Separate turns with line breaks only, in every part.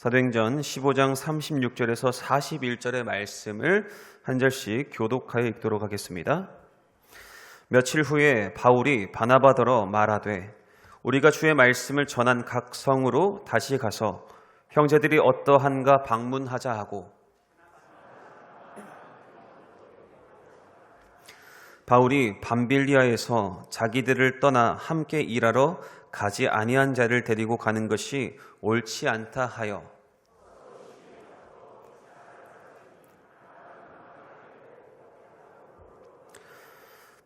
사도행전 15장 36절에서 41절의 말씀을 한 절씩 교독하여 읽도록 하겠습니다. 며칠 후에 바울이 바나바더러 말하되 우리가 주의 말씀을 전한 각 성으로 다시 가서 형제들이 어떠한가 방문하자 하고 바울이 밤빌리아에서 자기들을 떠나 함께 일하러 가지 아니한 자를 데리고 가는 것이 옳지 않다 하여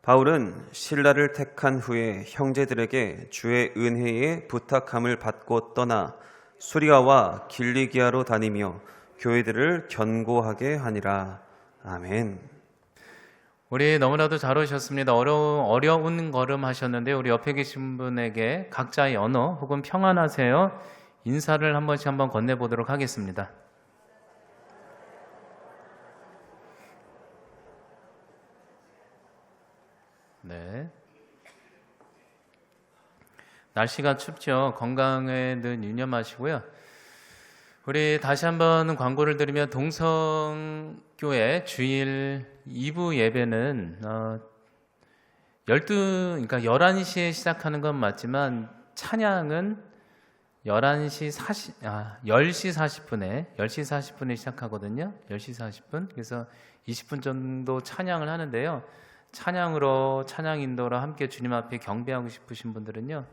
바울은 신라를 택한 후에 형제들에게 주의 은혜에 부탁함을 받고 떠나 수리아와 길리기아로 다니며 교회들을 견고하게 하니라. 아멘.
우리 너무나도 잘 오셨습니다. 어려운, 어려운 걸음 하셨는데 우리 옆에 계신 분에게 각자의 언어 혹은 평안하세요 인사를 한 번씩 한번 건네보도록 하겠습니다. 네. 날씨가 춥죠. 건강에 늘 유념하시고요. 우리 다시 한번 광고를 드리면 동성교회 주일 2부 예배는 어 12, 그러니까 11시에 시작하는 건 맞지만 찬양은 11시 40, 아, 10시 40분에, 10시 40분에 시작하거든요. 10시 40분. 그래서 20분 정도 찬양을 하는데요. 찬양으로, 찬양 인도로 함께 주님 앞에 경배하고 싶으신 분들은요.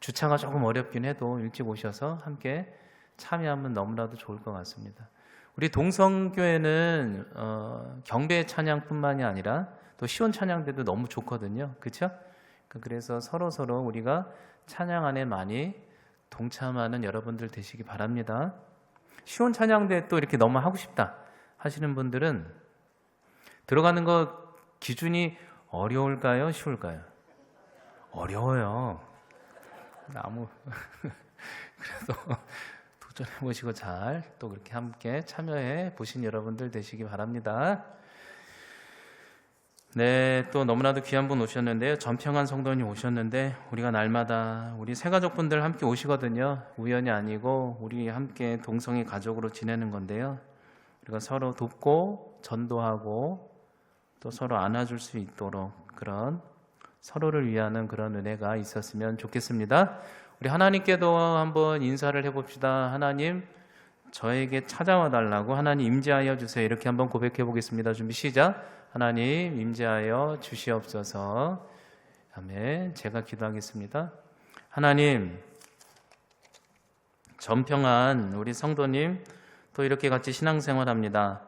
주차가 조금 어렵긴 해도 일찍 오셔서 함께 참여하면 너무나도 좋을 것 같습니다. 우리 동성교회는 어, 경배 찬양뿐만이 아니라 또 시온 찬양대도 너무 좋거든요. 그렇죠? 그래서 서로 서로 우리가 찬양 안에 많이 동참하는 여러분들 되시기 바랍니다. 시온 찬양대 또 이렇게 너무 하고 싶다 하시는 분들은 들어가는 거 기준이 어려울까요? 쉬울까요? 어려워요. 아무 그래도 도전해 보시고 잘 또 그렇게 함께 참여해 보신 여러분들 되시기 바랍니다. 네, 또 너무나도 귀한 분 오셨는데요. 전평한 성도님 오셨는데 우리가 날마다 우리 새 가족분들 함께 오시거든요. 우연이 아니고 우리 함께 동성애 가족으로 지내는 건데요. 우리가 서로 돕고 전도하고 또 서로 안아줄 수 있도록 그런 서로를 위하는 그런 은혜가 있었으면 좋겠습니다. 우리 하나님께도 한번 인사를 해봅시다. 하나님, 저에게 찾아와 달라고 하나님 임재하여 주세요. 이렇게 한번 고백해 보겠습니다. 준비 시작. 하나님 임재하여 주시옵소서. 아멘. 제가 기도하겠습니다. 하나님, 전평한 우리 성도님 또 이렇게 같이 신앙생활합니다.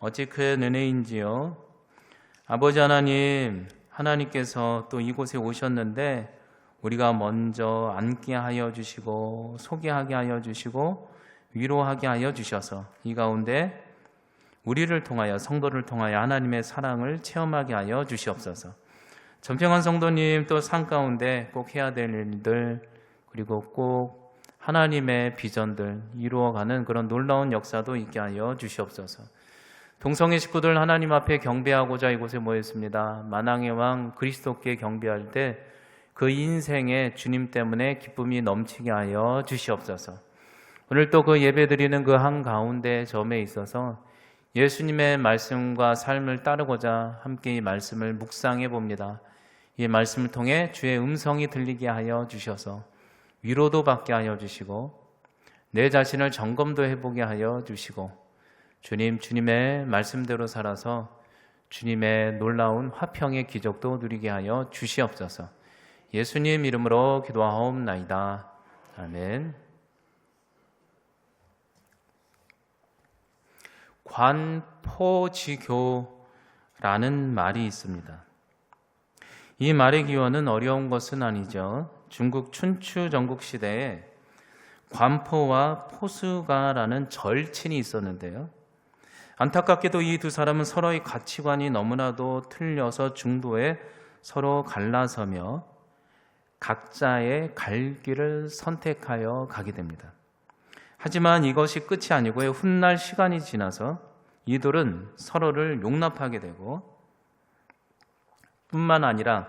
어찌 큰 은혜인지요. 아버지 하나님, 하나님께서 또 이곳에 오셨는데 우리가 먼저 앉게 하여 주시고 소개하게 하여 주시고 위로하게 하여 주셔서 이 가운데 우리를 통하여 성도를 통하여 하나님의 사랑을 체험하게 하여 주시옵소서. 전평한 성도님 또 산 가운데 꼭 해야 될 일들 그리고 꼭 하나님의 비전들 이루어가는 그런 놀라운 역사도 있게 하여 주시옵소서. 동성애 식구들 하나님 앞에 경배하고자 이곳에 모였습니다. 만왕의 왕 그리스도께 경배할 때 그 인생에 주님 때문에 기쁨이 넘치게 하여 주시옵소서. 오늘 또 그 예배 드리는 그 한 가운데 점에 있어서 예수님의 말씀과 삶을 따르고자 함께 이 말씀을 묵상해 봅니다. 이 말씀을 통해 주의 음성이 들리게 하여 주셔서 위로도 받게 하여 주시고 내 자신을 점검도 해보게 하여 주시고 주님, 주님의 말씀대로 살아서 주님의 놀라운 화평의 기적도 누리게 하여 주시옵소서. 예수님 이름으로 기도하옵나이다. 아멘. 관포지교라는 말이 있습니다. 이 말의 기원은 어려운 것은 아니죠. 중국 춘추 전국 시대에 관포와 포수가라는 절친이 있었는데요. 안타깝게도 이 두 사람은 서로의 가치관이 너무나도 틀려서 중도에 서로 갈라서며 각자의 갈 길을 선택하여 가게 됩니다. 하지만 이것이 끝이 아니고요. 훗날 시간이 지나서 이들은 서로를 용납하게 되고 뿐만 아니라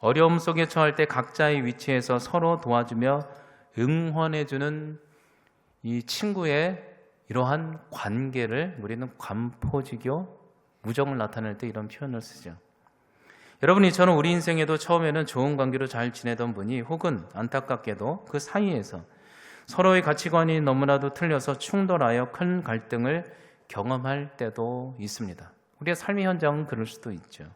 어려움 속에 처할 때 각자의 위치에서 서로 도와주며 응원해주는 이 친구의 이러한 관계를 우리는 관포지교 우정을 나타낼 때 이런 표현을 쓰죠. 여러분 이처럼 우리 인생에도 처음에는 좋은 관계로 잘 지내던 분이 혹은 안타깝게도 그 사이에서 서로의 가치관이 너무나도 틀려서 충돌하여 큰 갈등을 경험할 때도 있습니다. 우리의 삶의 현장은 그럴 수도 있죠.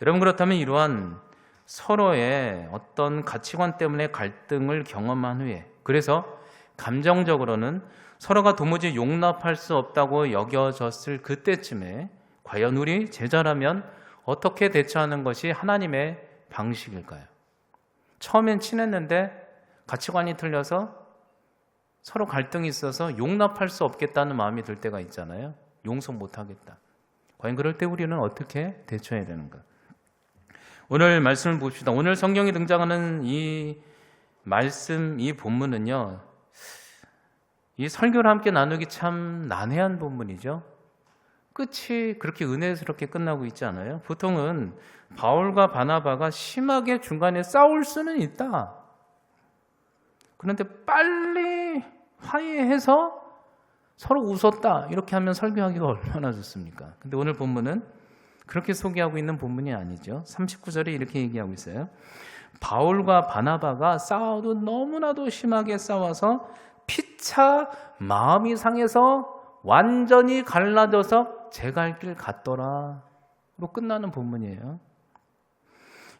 여러분 그렇다면 이러한 서로의 어떤 가치관 때문에 갈등을 경험한 후에 그래서 감정적으로는 서로가 도무지 용납할 수 없다고 여겨졌을 그때쯤에 과연 우리 제자라면 어떻게 대처하는 것이 하나님의 방식일까요? 처음엔 친했는데 가치관이 틀려서 서로 갈등이 있어서 용납할 수 없겠다는 마음이 들 때가 있잖아요. 용서 못 하겠다. 과연 그럴 때 우리는 어떻게 대처해야 되는가? 오늘 말씀을 봅시다. 오늘 성경에 등장하는 이 말씀, 이 본문은요, 이 설교를 함께 나누기 참 난해한 본문이죠. 끝이 그렇게 은혜스럽게 끝나고 있지 않아요? 보통은 바울과 바나바가 심하게 중간에 싸울 수는 있다. 그런데 빨리 화해해서 서로 웃었다. 이렇게 하면 설교하기가 얼마나 좋습니까? 근데 오늘 본문은 그렇게 소개하고 있는 본문이 아니죠. 39절에 이렇게 얘기하고 있어요. 바울과 바나바가 싸워도 너무나도 심하게 싸워서 피차 마음이 상해서 완전히 갈라져서 제 갈 길 갔더라. 로 끝나는 본문이에요.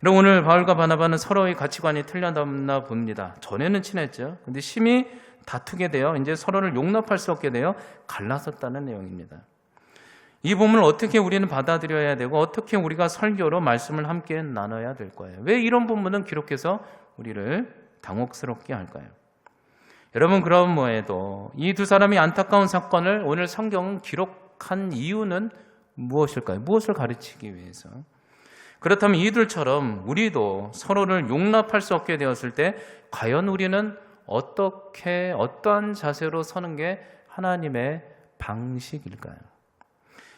그럼 오늘 바울과 바나바는 서로의 가치관이 틀렸나 봅니다. 전에는 친했죠. 근데 심히 다투게 되어 이제 서로를 용납할 수 없게 되어 갈라섰다는 내용입니다. 이 본문을 어떻게 우리는 받아들여야 되고 어떻게 우리가 설교로 말씀을 함께 나눠야 될 거예요. 왜 이런 본문은 기록해서 우리를 당혹스럽게 할까요? 여러분 그럼 뭐해도 이 두 사람이 안타까운 사건을 오늘 성경은 기록 한 이유는 무엇일까요? 무엇을 가르치기 위해서? 그렇다면 이들처럼 우리도 서로를 용납할 수 없게 되었을 때 과연 우리는 어떻게 어떠한 자세로 서는 게 하나님의 방식일까요?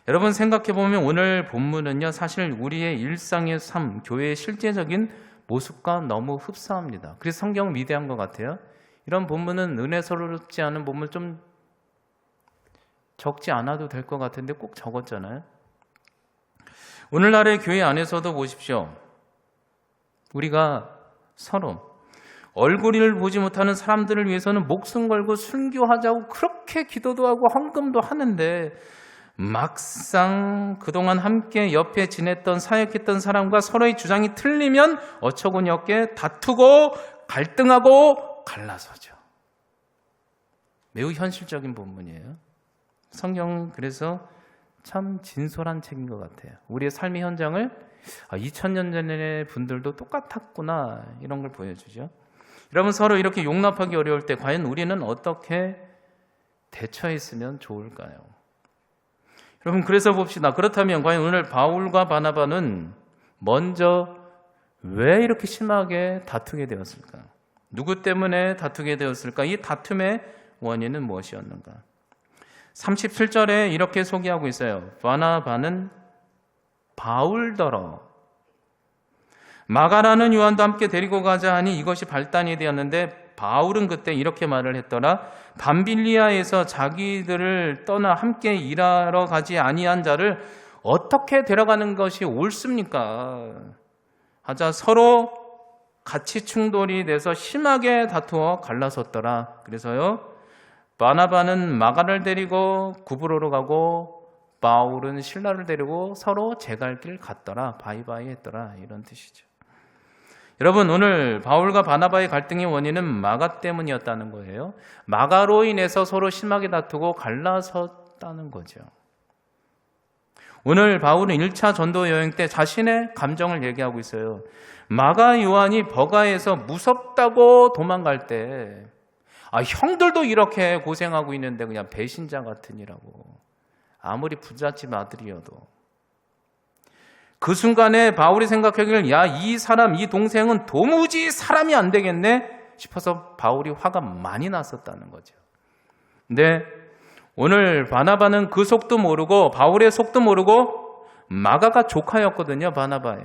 여러분 생각해 보면 오늘 본문은요 사실 우리의 일상의 삶, 교회의 실제적인 모습과 너무 흡사합니다. 그래서 성경 미대한 것 같아요. 이런 본문은 은혜스럽지 않은 본문 좀 적지 않아도 될 것 같은데 꼭 적었잖아요. 오늘날의 교회 안에서도 보십시오. 우리가 서로 얼굴을 보지 못하는 사람들을 위해서는 목숨 걸고 순교하자고 그렇게 기도도 하고 헌금도 하는데 막상 그동안 함께 옆에 지냈던 사역했던 사람과 서로의 주장이 틀리면 어처구니 없게 다투고 갈등하고 갈라서죠. 매우 현실적인 본문이에요. 성경은 그래서 참 진솔한 책인 것 같아요. 우리의 삶의 현장을 아, 2000년 전의 분들도 똑같았구나 이런 걸 보여주죠. 여러분 서로 이렇게 용납하기 어려울 때 과연 우리는 어떻게 대처했으면 좋을까요? 여러분 그래서 봅시다. 그렇다면 과연 오늘 바울과 바나바는 먼저 왜 이렇게 심하게 다투게 되었을까? 누구 때문에 다투게 되었을까? 이 다툼의 원인은 무엇이었는가? 37절에 이렇게 소개하고 있어요. 바나바는 바울더러 마가라는 요한도 함께 데리고 가자 하니 이것이 발단이 되었는데 바울은 그때 이렇게 말을 했더라. 밤빌리아에서 자기들을 떠나 함께 일하러 가지 아니한 자를 어떻게 데려가는 것이 옳습니까? 하자 서로 같이 충돌이 돼서 심하게 다투어 갈라섰더라. 그래서요. 바나바는 마가를 데리고 구브로로 가고 바울은 신라를 데리고 서로 제갈 길 갔더라. 바이바이 했더라. 이런 뜻이죠. 여러분 오늘 바울과 바나바의 갈등의 원인은 마가 때문이었다는 거예요. 마가로 인해서 서로 심하게 다투고 갈라섰다는 거죠. 오늘 바울은 1차 전도 여행 때 자신의 감정을 얘기하고 있어요. 마가 요한이 버가에서 무섭다고 도망갈 때 아, 형들도 이렇게 고생하고 있는데 그냥 배신자 같으니라고. 아무리 부잣집 아들이어도. 그 순간에 바울이 생각하기를 야, 이 사람, 이 동생은 도무지 사람이 안 되겠네 싶어서 바울이 화가 많이 났었다는 거죠. 근데 오늘 바나바는 그 속도 모르고 바울의 속도 모르고 마가가 조카였거든요, 바나바의.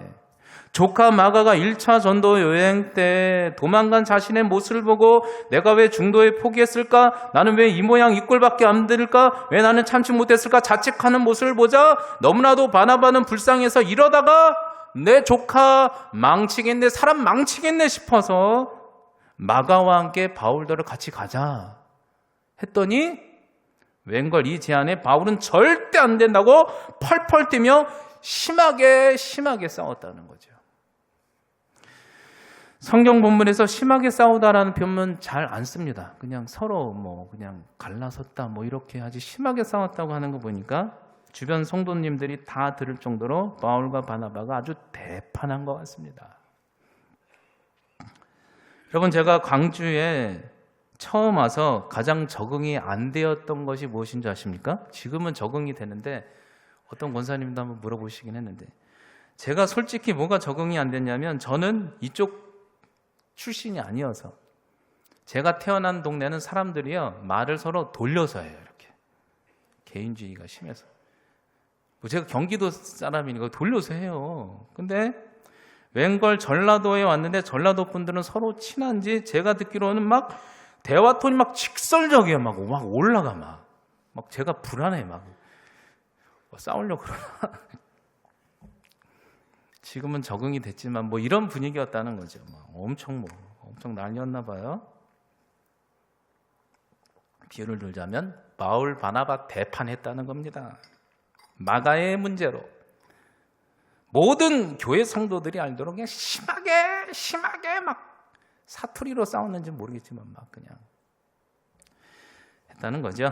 조카 마가가 1차 전도 여행 때 도망간 자신의 모습을 보고 내가 왜 중도에 포기했을까? 나는 왜 이 모양 이 꼴밖에 안 들을까? 왜 나는 참지 못했을까? 자책하는 모습을 보자 너무나도 바나바는 불쌍해서 이러다가 내 조카 망치겠네, 사람 망치겠네 싶어서 마가와 함께 바울더를 같이 가자 했더니 웬걸 이 제안에 바울은 절대 안 된다고 펄펄 뛰며 심하게 심하게 싸웠다는 거죠. 성경 본문에서 심하게 싸우다라는 표현은 잘안 씁니다. 그냥 서로 뭐 그냥 갈라섰다 뭐 이렇게 하지 심하게 싸웠다고 하는 거 보니까 주변 성도님들이 다 들을 정도로 바울과 바나바가 아주 대판한 것 같습니다. 여러분 제가 광주에 처음 와서 가장 적응이 안 되었던 것이 무엇인 줄 아십니까? 지금은 적응이 되는데 어떤 권사님도 한번 물어보시긴 했는데 제가 솔직히 뭐가 적응이 안 됐냐면 저는 이쪽 출신이 아니어서 제가 태어난 동네는 사람들이요 말을 서로 돌려서 해요 이렇게. 개인주의가 심해서. 뭐 제가 경기도 사람이니까 돌려서 해요. 근데 웬걸 전라도에 왔는데 전라도 분들은 서로 친한지 제가 듣기로는 막 대화 톤이 막 직설적이에요. 막, 막 올라가 막, 막 제가 불안해 막. 뭐 싸우려고 그러나 지금은 적응이 됐지만 뭐 이런 분위기였다는 거죠. 막 엄청 뭐 엄청 난리였나 봐요. 비유를 들자면 바울 바나바 대판했다는 겁니다. 마가의 문제로 모든 교회 성도들이 알도록 그냥 심하게 심하게 막 사투리로 싸웠는지 모르겠지만 막 그냥 했다는 거죠.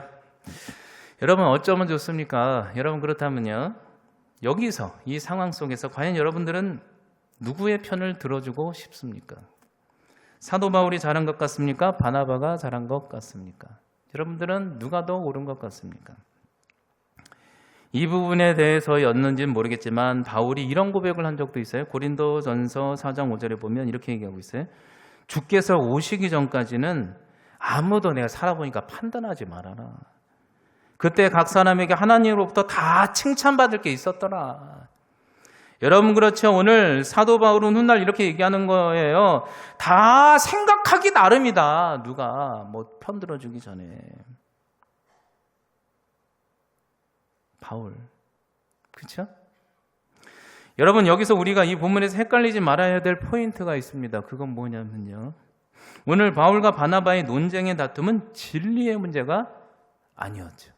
여러분 어쩌면 좋습니까? 여러분 그렇다면요. 여기서 이 상황 속에서 과연 여러분들은 누구의 편을 들어주고 싶습니까? 사도 바울이 잘한 것 같습니까? 바나바가 잘한 것 같습니까? 여러분들은 누가 더 옳은 것 같습니까? 이 부분에 대해서였는지는 모르겠지만 바울이 이런 고백을 한 적도 있어요. 고린도전서 4장 5절에 보면 이렇게 얘기하고 있어요. 주께서 오시기 전까지는 아무도 내가 살아보니까 판단하지 말아라. 그때 각 사람에게 하나님으로부터 다 칭찬받을 게 있었더라. 여러분 그렇죠. 오늘 사도 바울은 훗날 이렇게 얘기하는 거예요. 다 생각하기 나름이다. 누가 뭐 편들어 주기 전에. 바울. 그렇죠? 여러분 여기서 우리가 이 본문에서 헷갈리지 말아야 될 포인트가 있습니다. 그건 뭐냐면요. 오늘 바울과 바나바의 논쟁의 다툼은 진리의 문제가 아니었죠.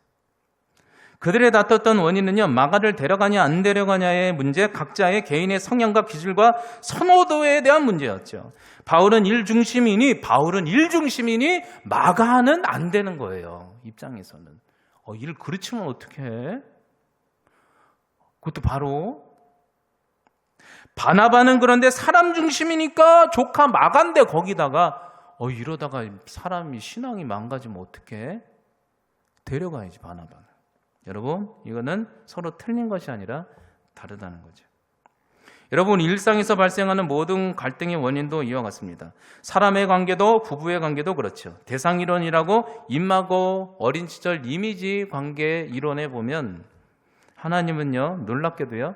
그들의 다퉜던 원인은요, 마가를 데려가냐 안 데려가냐의 문제, 각자의 개인의 성향과 기질과 선호도에 대한 문제였죠. 바울은 일 중심이니, 바울은 일 중심이니, 마가는 안 되는 거예요. 입장에서는. 어, 일 그르치면 어떻게 해? 그것도 바로 바나바는 그런데 사람 중심이니까 조카 마간데 거기다가 어 이러다가 사람이 신앙이 망가지면 어떻게 데려가야지 바나바는. 여러분, 이거는 서로 틀린 것이 아니라 다르다는 거죠. 여러분, 일상에서 발생하는 모든 갈등의 원인도 이와 같습니다. 사람의 관계도 부부의 관계도 그렇죠. 대상 이론이라고 임하고 어린 시절 이미지 관계 이론에 보면 하나님은요, 놀랍게도요,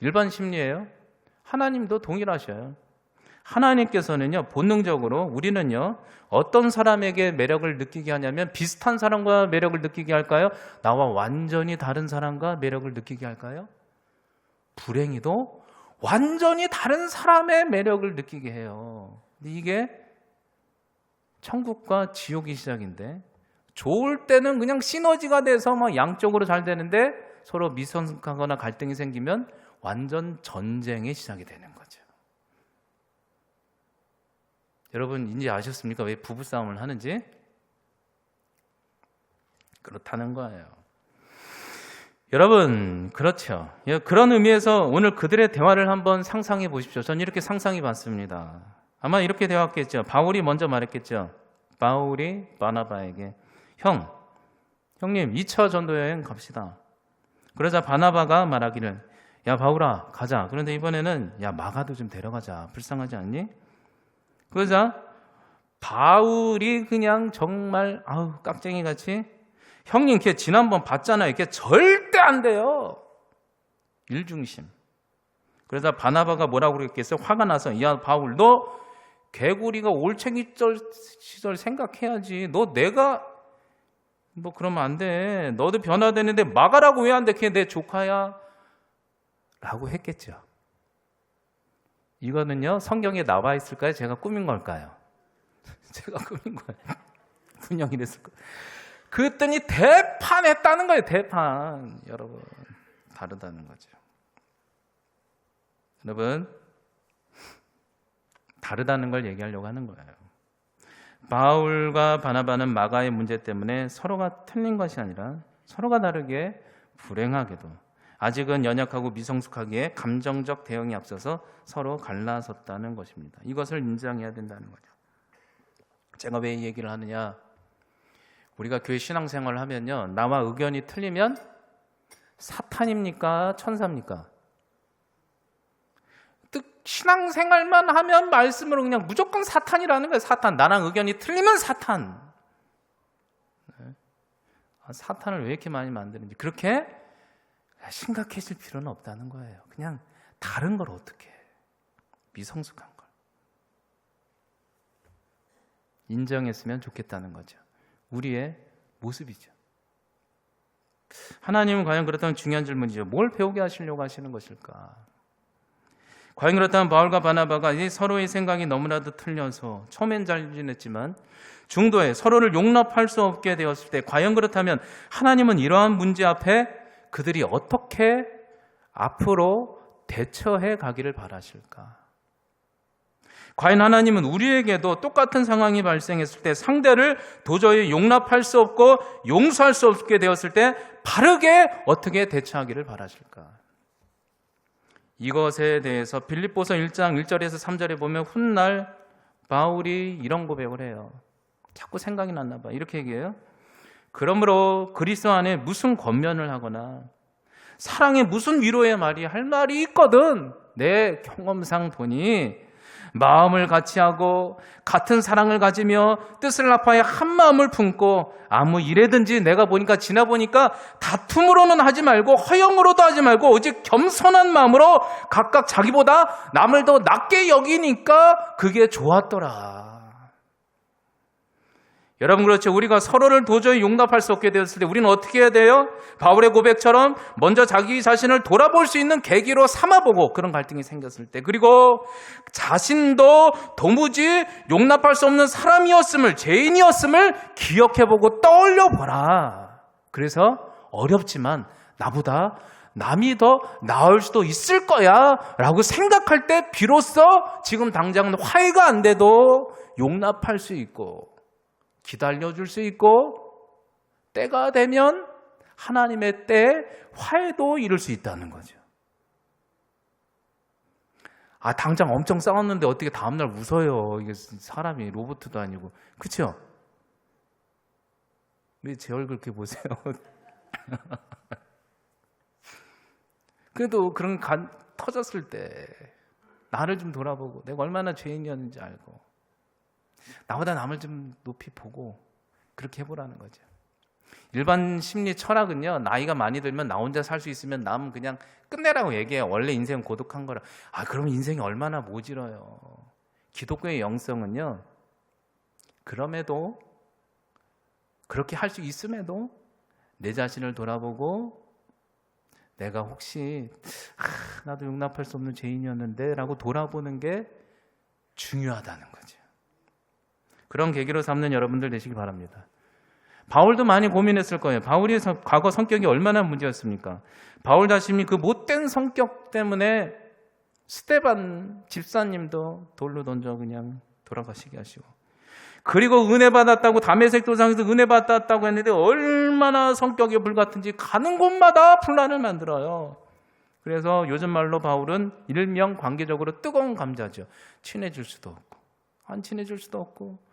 일반 심리예요. 하나님도 동일하셔요. 하나님께서는요, 본능적으로 우리는요, 어떤 사람에게 매력을 느끼게 하냐면 비슷한 사람과 매력을 느끼게 할까요? 나와 완전히 다른 사람과 매력을 느끼게 할까요? 불행히도 완전히 다른 사람의 매력을 느끼게 해요. 이게 천국과 지옥이 시작인데 좋을 때는 그냥 시너지가 돼서 막 양쪽으로 잘 되는데 서로 미선하거나 갈등이 생기면 완전 전쟁의 시작이 되는 거죠. 여러분 이제 아셨습니까? 왜 부부 싸움을 하는지? 그렇다는 거예요. 여러분 그렇죠. 예, 그런 의미에서 오늘 그들의 대화를 한번 상상해 보십시오. 전 이렇게 상상해 봤습니다. 아마 이렇게 대화했겠죠. 바울이 먼저 말했겠죠. 바울이 바나바에게 형, 형님 2차 전도 여행 갑시다. 그러자 바나바가 말하기를 야 바울아 가자. 그런데 이번에는 야 마가도 좀 데려가자. 불쌍하지 않니? 그러자 바울이 그냥 정말 아우 깍쟁이 같이 형님 걔 지난번 봤잖아요. 걔 절대 안 돼요. 일중심. 그래서 바나바가 뭐라고 그랬겠어요? 화가 나서 야 바울 너 개구리가 올챙이 시절 생각해야지. 너 내가 뭐 그러면 안 돼. 너도 변화되는데 막아라고 왜 안 돼? 걔 내 조카야. 라고 했겠죠. 이거는요 성경에 나와 있을까요? 제가 꾸민 걸까요? 제가 꾸민 거예요. 분명히 이랬을 거예요. 그랬더니 대판 했다는 거예요. 대판. 여러분 다르다는 거죠. 여러분 다르다는 걸 얘기하려고 하는 거예요. 바울과 바나바는 마가의 문제 때문에 서로가 틀린 것이 아니라 서로가 다르게 불행하게도 아직은 연약하고 미성숙하기에 감정적 대응이 앞서서 서로 갈라섰다는 것입니다. 이것을 인정해야 된다는 거죠. 제가 왜 이 얘기를 하느냐? 우리가 교회 신앙생활을 하면요. 나와 의견이 틀리면 사탄입니까? 천사입니까? 뜻 신앙생활만 하면 말씀으로 그냥 무조건 사탄이라는 거예요. 사탄. 나랑 의견이 틀리면 사탄. 네. 아, 사탄을 왜 이렇게 많이 만드는지 그렇게 심각해질 필요는 없다는 거예요. 그냥 다른 걸 어떻게 해. 미성숙한 걸 인정했으면 좋겠다는 거죠. 우리의 모습이죠. 하나님은 과연 그렇다면 중요한 질문이죠. 뭘 배우게 하시려고 하시는 것일까? 과연 그렇다면 바울과 바나바가 이 서로의 생각이 너무나도 틀려서 처음엔 잘 지냈지만 중도에 서로를 용납할 수 없게 되었을 때 과연 그렇다면 하나님은 이러한 문제 앞에 그들이 어떻게 앞으로 대처해 가기를 바라실까? 과연 하나님은 우리에게도 똑같은 상황이 발생했을 때 상대를 도저히 용납할 수 없고 용서할 수 없게 되었을 때 바르게 어떻게 대처하기를 바라실까? 이것에 대해서 빌립보서 1장 1절에서 3절에 보면 훗날 바울이 이런 고백을 해요. 자꾸 생각이 났나 봐. 이렇게 얘기해요. 그러므로 그리스도 안에 무슨 권면을 하거나 사랑에 무슨 위로의 말이 할 말이 있거든. 내 경험상 보니 마음을 같이 하고 같은 사랑을 가지며 뜻을 합하여 한 마음을 품고 아무 일에든지 내가 보니까 지나 보니까 다툼으로는 하지 말고 허영으로도 하지 말고 오직 겸손한 마음으로 각각 자기보다 남을 더 낮게 여기니까 그게 좋았더라. 여러분 그렇죠. 우리가 서로를 도저히 용납할 수 없게 되었을 때 우리는 어떻게 해야 돼요? 바울의 고백처럼 먼저 자기 자신을 돌아볼 수 있는 계기로 삼아보고 그런 갈등이 생겼을 때 그리고 자신도 도무지 용납할 수 없는 사람이었음을 죄인이었음을 기억해보고 떠올려보라. 그래서 어렵지만 나보다 남이 더 나을 수도 있을 거야 라고 생각할 때 비로소 지금 당장은 화해가 안 돼도 용납할 수 있고 기다려줄 수 있고 때가 되면 하나님의 때 화해도 이룰 수 있다는 거죠. 아 당장 엄청 싸웠는데 어떻게 다음날 웃어요? 이게 사람이 로봇도 아니고 그렇죠? 왜제 얼굴 이렇게 보세요? 그래도 그런 간 터졌을 때 나를 좀 돌아보고 내가 얼마나 죄인이었는지 알고 나보다 남을 좀 높이 보고 그렇게 해보라는 거죠. 일반 심리 철학은요, 나이가 많이 들면 나 혼자 살 수 있으면 남 그냥 끝내라고 얘기해요. 원래 인생은 고독한 거라. 아, 그럼 인생이 얼마나 모질어요. 기독교의 영성은요, 그럼에도, 그렇게 할 수 있음에도 내 자신을 돌아보고 내가 혹시, 아, 나도 용납할 수 없는 죄인이었는데 라고 돌아보는 게 중요하다는 거죠. 그런 계기로 삼는 여러분들 되시기 바랍니다. 바울도 많이 고민했을 거예요. 바울이 과거 성격이 얼마나 문제였습니까? 바울 자신이 그 못된 성격 때문에 스테반 집사님도 돌로 던져 그냥 돌아가시게 하시고 그리고 은혜 받았다고 담에색 도상에서 은혜 받았다고 했는데 얼마나 성격이 불같은지 가는 곳마다 분란을 만들어요. 그래서 요즘 말로 바울은 일명 관계적으로 뜨거운 감자죠. 친해질 수도 없고 안 친해질 수도 없고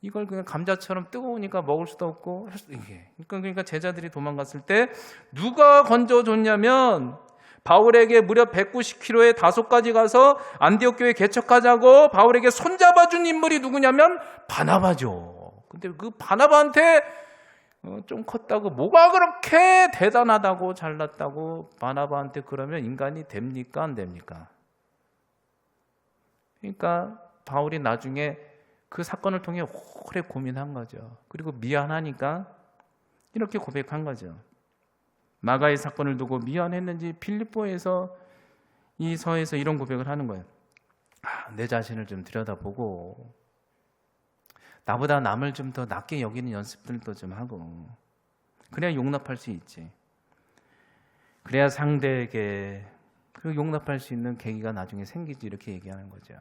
이걸 그냥 감자처럼 뜨거우니까 먹을 수도 없고 이게 그러니까, 그러니까 제자들이 도망갔을 때 누가 건져줬냐면 바울에게 무려 190km에 다소까지 가서 안디옥 교회 개척하자고 바울에게 손잡아 준 인물이 누구냐면 바나바죠. 근데 그 바나바한테 어, 좀 컸다고 뭐가 그렇게 대단하다고 잘났다고 바나바한테 그러면 인간이 됩니까 안 됩니까? 그러니까 바울이 나중에 그 사건을 통해 오래 고민한 거죠. 그리고 미안하니까 이렇게 고백한 거죠. 마가의 사건을 두고 미안했는지 필리포에서 이 서에서 이런 고백을 하는 거예요. 아, 내 자신을 좀 들여다보고 나보다 남을 좀 더 낮게 여기는 연습들도 좀 하고 그래야 용납할 수 있지. 그래야 상대에게 그 용납할 수 있는 계기가 나중에 생기지 이렇게 얘기하는 거죠.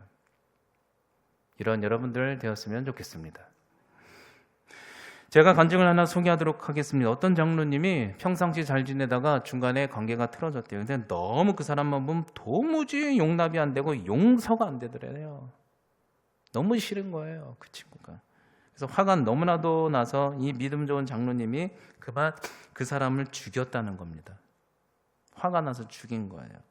이런 여러분들 되었으면 좋겠습니다. 제가 간증을 하나 소개하도록 하겠습니다. 어떤 장로님이 평상시 잘 지내다가 중간에 관계가 틀어졌대요. 근데 너무 그 사람만 보면 도무지 용납이 안 되고 용서가 안 되더래요. 너무 싫은 거예요. 그 친구가. 그래서 화가 너무나도 나서 이 믿음 좋은 장로님이 그만 그 사람을 죽였다는 겁니다. 화가 나서 죽인 거예요.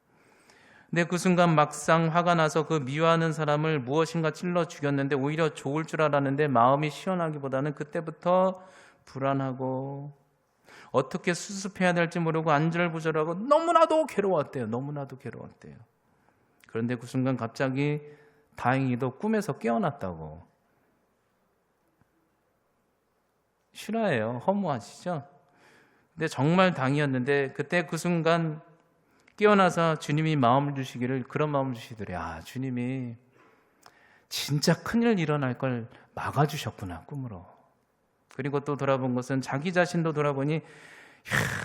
근데 그 순간 막상 화가 나서 그 미워하는 사람을 무엇인가 찔러 죽였는데 오히려 좋을 줄 알았는데 마음이 시원하기보다는 그때부터 불안하고 어떻게 수습해야 될지 모르고 안절부절하고 너무나도 괴로웠대요. 너무나도 괴로웠대요. 그런데 그 순간 갑자기 다행히도 꿈에서 깨어났다고. 실화예요. 허무하시죠? 근데 정말 당이었는데 그때 그 순간 깨어나서 주님이 마음을 주시기를 그런 마음을 주시더래. 아, 주님이 진짜 큰일 일어날 걸 막아주셨구나, 꿈으로. 그리고 또 돌아본 것은 자기 자신도 돌아보니, 야,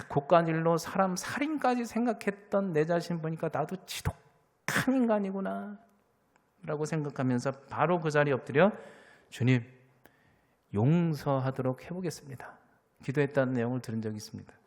고간 일로 사람 살인까지 생각했던 내 자신 보니까 나도 지독한 인간이구나. 라고 생각하면서 바로 그 자리에 엎드려 주님, 용서하도록 해보겠습니다. 기도했다는 내용을 들은 적이 있습니다.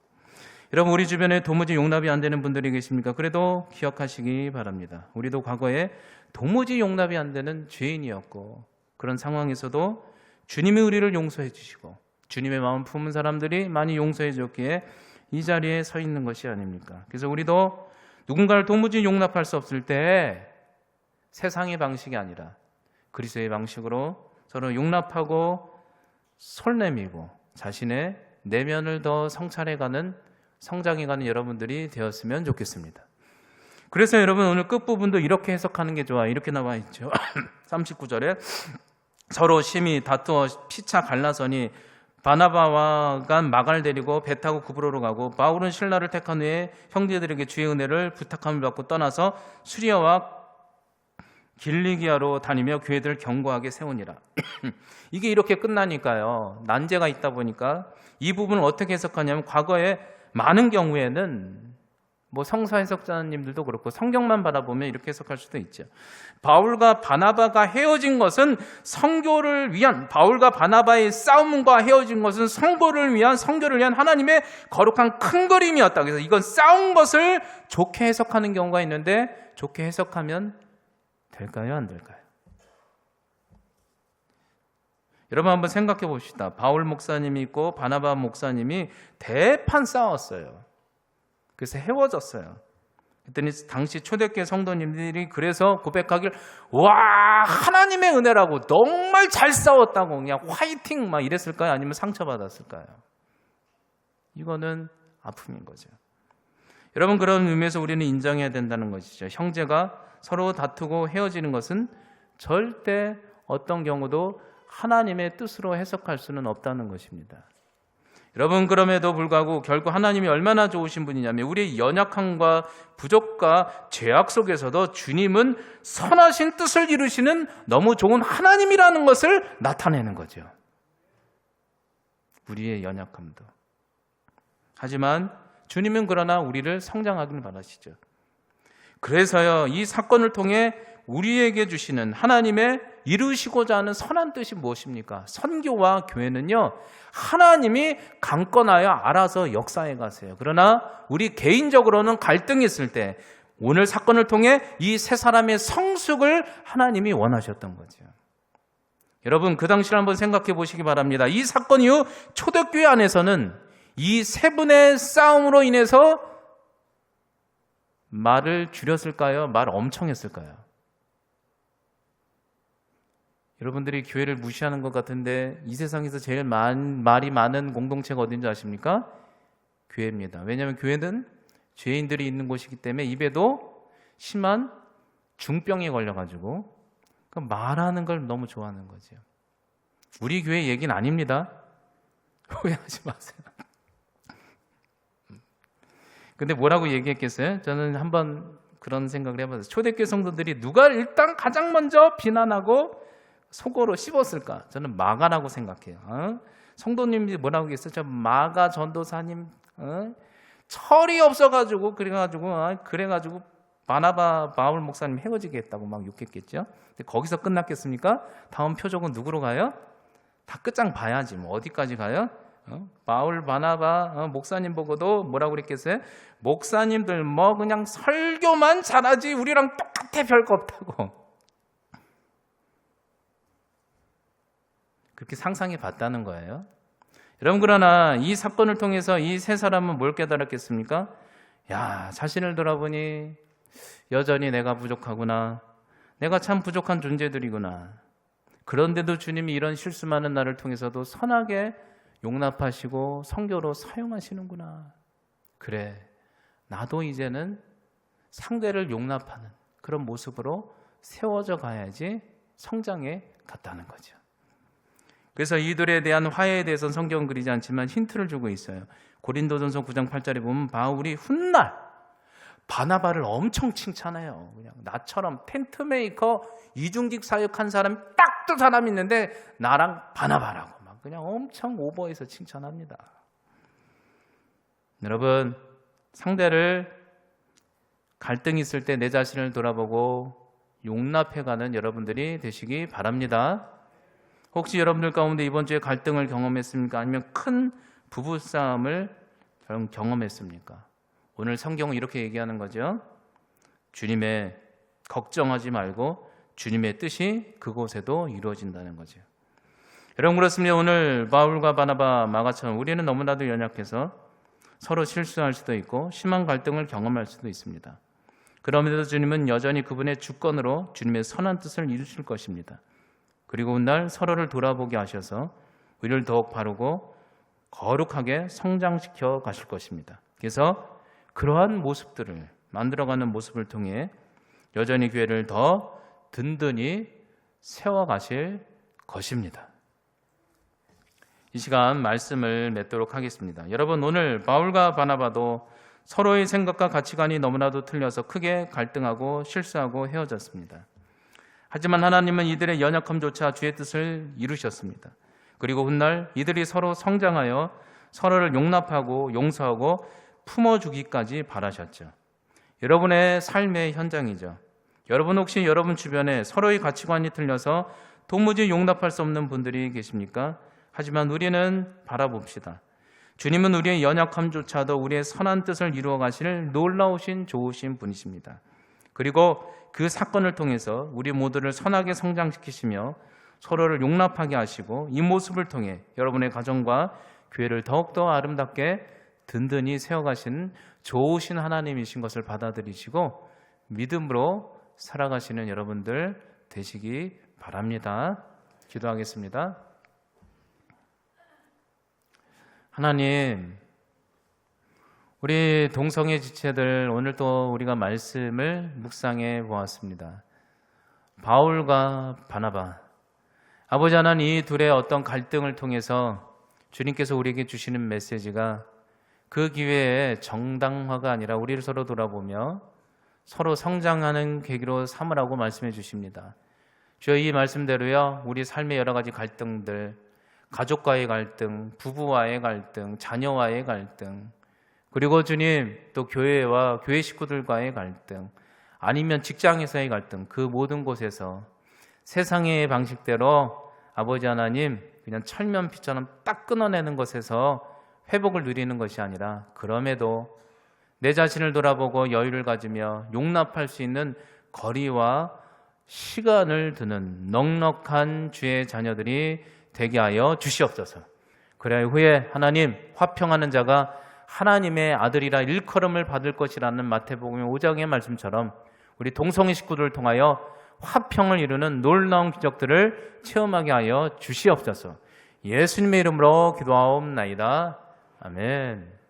여러분 우리 주변에 도무지 용납이 안 되는 분들이 계십니까? 그래도 기억하시기 바랍니다. 우리도 과거에 도무지 용납이 안 되는 죄인이었고 그런 상황에서도 주님이 우리를 용서해 주시고 주님의 마음 품은 사람들이 많이 용서해 줬기에 이 자리에 서 있는 것이 아닙니까? 그래서 우리도 누군가를 도무지 용납할 수 없을 때 세상의 방식이 아니라 그리스도의 방식으로 서로 용납하고 솔내미고 자신의 내면을 더 성찰해가는 성장해가는 여러분들이 되었으면 좋겠습니다. 그래서 여러분 오늘 끝부분도 이렇게 해석하는 게 좋아. 이렇게 나와 있죠. 39절에 서로 심히 다투어 피차 갈라서니 바나바와가 마갈 데리고 배 타고 구브로로 가고 바울은 신라를 택한 후에 형제들에게 주의 은혜를 부탁함을 받고 떠나서 수리아와 길리기아로 다니며 교회들을 견고하게 세우니라. 이게 이렇게 끝나니까요. 난제가 있다 보니까 이 부분을 어떻게 해석하냐면 과거에 많은 경우에는 뭐 성서 해석자님들도 그렇고 성경만 바라보면 이렇게 해석할 수도 있죠. 바울과 바나바가 헤어진 것은 성교를 위한 바울과 바나바의 싸움과 헤어진 것은 성보를 위한 성교를 위한 하나님의 거룩한 큰 그림이었다. 그래서 이건 싸운 것을 좋게 해석하는 경우가 있는데 좋게 해석하면 될까요? 안 될까요? 여러분 한번 생각해 봅시다. 바울 목사님이 있고 바나바 목사님이 대판 싸웠어요. 그래서 헤어졌어요. 그랬더니 당시 초대교회 성도님들이 그래서 고백하길 와 하나님의 은혜라고 정말 잘 싸웠다고 그냥 화이팅 막 이랬을까요? 아니면 상처받았을까요? 이거는 아픔인 거죠. 여러분 그런 의미에서 우리는 인정해야 된다는 것이죠. 형제가 서로 다투고 헤어지는 것은 절대 어떤 경우도 하나님의 뜻으로 해석할 수는 없다는 것입니다. 여러분 그럼에도 불구하고 결국 하나님이 얼마나 좋으신 분이냐면 우리의 연약함과 부족과 죄악 속에서도 주님은 선하신 뜻을 이루시는 너무 좋은 하나님이라는 것을 나타내는 거죠. 우리의 연약함도. 하지만 주님은 그러나 우리를 성장하기를 바라시죠. 그래서요, 이 사건을 통해 우리에게 주시는 하나님의 이루시고자 하는 선한 뜻이 무엇입니까? 선교와 교회는요, 하나님이 강권하여 알아서 역사해 가세요. 그러나 우리 개인적으로는 갈등이 있을 때, 오늘 사건을 통해 이 세 사람의 성숙을 하나님이 원하셨던 거죠. 여러분, 그 당시를 한번 생각해 보시기 바랍니다. 이 사건 이후 초대교회 안에서는 이 세 분의 싸움으로 인해서 말을 줄였을까요? 말 엄청 했을까요? 여러분들이 교회를 무시하는 것 같은데 이 세상에서 제일 많, 말이 많은 공동체가 어딘지 아십니까? 교회입니다. 왜냐하면 교회는 죄인들이 있는 곳이기 때문에 입에도 심한 중병에 걸려가지고 그 말하는 걸 너무 좋아하는 거죠. 우리 교회 얘기는 아닙니다. 오해하지 마세요. 근데 뭐라고 얘기했겠어요? 저는 한번 그런 생각을 해봤어요. 초대교회 성도들이 누가 일단 가장 먼저 비난하고 속어로 씹었을까? 저는 마가라고 생각해요. 어? 성도님들이 뭐라고? 저 마가 전도사님 어? 철이 없어가지고 그래가지고 어? 그래가지고 바나바 바울 목사님 헤어지게 했다고 막 욕했겠죠. 근데 거기서 끝났겠습니까? 다음 표적은 누구로 가요? 다 끝장 봐야지 뭐 어디까지 가요? 어? 바울 바나바 어, 목사님 보고도 뭐라고 그랬겠어요? 목사님들 뭐 그냥 설교만 잘하지 우리랑 똑같아 별거 없다고 그렇게 상상해 봤다는 거예요. 여러분 그러나 이 사건을 통해서 이 세 사람은 뭘 깨달았겠습니까? 야 자신을 돌아보니 여전히 내가 부족하구나. 내가 참 부족한 존재들이구나. 그런데도 주님이 이런 실수 많은 나를 통해서도 선하게 용납하시고 성교로 사용하시는구나. 그래. 나도 이제는 상대를 용납하는 그런 모습으로 세워져 가야지 성장해 갔다는 거죠. 그래서 이들에 대한 화해에 대해서는 성경은 그리지 않지만 힌트를 주고 있어요. 고린도전서 9장 8절에 보면 바울이 훗날 바나바를 엄청 칭찬해요. 그냥 나처럼 텐트 메이커 이중직 사역한 사람 딱 두 사람 있는데 나랑 바나바라고 막 그냥 엄청 오버해서 칭찬합니다. 여러분 상대를 갈등 있을 때 내 자신을 돌아보고 용납해가는 여러분들이 되시기 바랍니다. 혹시 여러분들 가운데 이번 주에 갈등을 경험했습니까? 아니면 큰 부부 싸움을 경험했습니까? 오늘 성경은 이렇게 얘기하는 거죠. 주님의 걱정하지 말고 주님의 뜻이 그곳에도 이루어진다는 거죠. 여러분 그렇습니다. 오늘 바울과 바나바 마가처럼 우리는 너무나도 연약해서 서로 실수할 수도 있고 심한 갈등을 경험할 수도 있습니다. 그럼에도 주님은 여전히 그분의 주권으로 주님의 선한 뜻을 이루실 것입니다. 그리고 훗날 서로를 돌아보게 하셔서 우리를 더욱 바르고 거룩하게 성장시켜 가실 것입니다. 그래서 그러한 모습들을 만들어가는 모습을 통해 여전히 교회를 더 든든히 세워가실 것입니다. 이 시간 말씀을 맺도록 하겠습니다. 여러분 오늘 바울과 바나바도 서로의 생각과 가치관이 너무나도 틀려서 크게 갈등하고 실수하고 헤어졌습니다. 하지만 하나님은 이들의 연약함조차 주의 뜻을 이루셨습니다. 그리고 훗날 이들이 서로 성장하여 서로를 용납하고 용서하고 품어주기까지 바라셨죠. 여러분의 삶의 현장이죠. 여러분 혹시 여러분 주변에 서로의 가치관이 틀려서 도무지 용납할 수 없는 분들이 계십니까? 하지만 우리는 바라봅시다. 주님은 우리의 연약함조차도 우리의 선한 뜻을 이루어 가실 놀라우신 좋으신 분이십니다. 그리고 그 사건을 통해서 우리 모두를 선하게 성장시키시며 서로를 용납하게 하시고 이 모습을 통해 여러분의 가정과 교회를 더욱더 아름답게 든든히 세워가신 좋으신 하나님이신 것을 받아들이시고 믿음으로 살아가시는 여러분들 되시기 바랍니다. 기도하겠습니다. 하나님, 우리 동성애 지체들 오늘 또 우리가 말씀을 묵상해 보았습니다. 바울과 바나바. 아버지 하나님 이 둘의 어떤 갈등을 통해서 주님께서 우리에게 주시는 메시지가 그 기회에 정당화가 아니라 우리를 서로 돌아보며 서로 성장하는 계기로 삼으라고 말씀해 주십니다. 주여 이 말씀대로요, 우리 삶의 여러 가지 갈등들, 가족과의 갈등, 부부와의 갈등, 자녀와의 갈등, 그리고 주님 또 교회와 교회 식구들과의 갈등, 아니면 직장에서의 갈등, 그 모든 곳에서 세상의 방식대로 아버지 하나님 그냥 철면피처럼 딱 끊어내는 것에서 회복을 누리는 것이 아니라 그럼에도 내 자신을 돌아보고 여유를 가지며 용납할 수 있는 거리와 시간을 두는 넉넉한 주의 자녀들이 되게 하여 주시옵소서. 그래야 후에 하나님 화평하는 자가 하나님의 아들이라 일컬음을 받을 것이라는 마태복음 5장의 말씀처럼 우리 동성애 식구들을 통하여 화평을 이루는 놀라운 기적들을 체험하게 하여 주시옵소서. 예수님의 이름으로 기도하옵나이다. 아멘.